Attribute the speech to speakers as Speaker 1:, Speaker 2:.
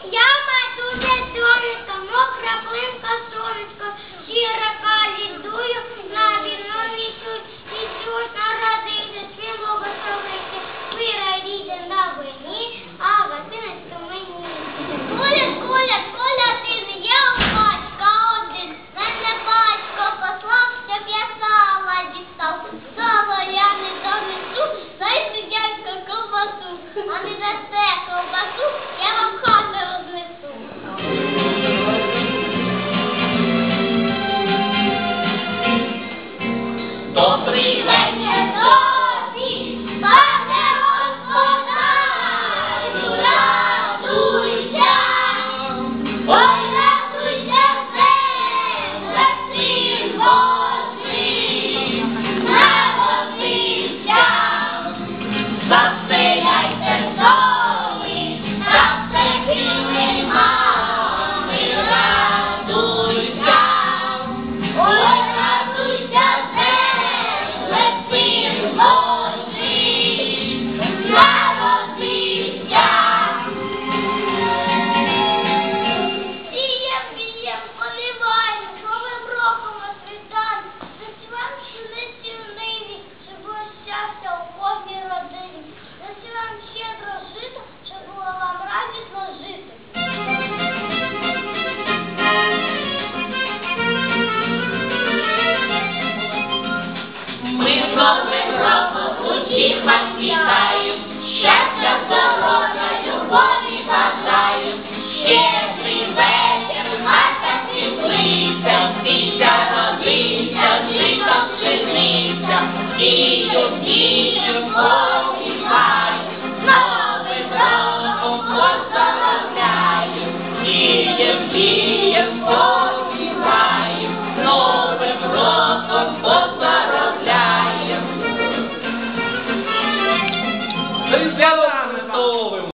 Speaker 1: Yeah.
Speaker 2: вітаю, щастя, здоров'я,
Speaker 1: любові
Speaker 2: бажаю, щедрий вечір,
Speaker 1: мата світлиця,
Speaker 2: віця родиця, житом пшениця, дію, дію,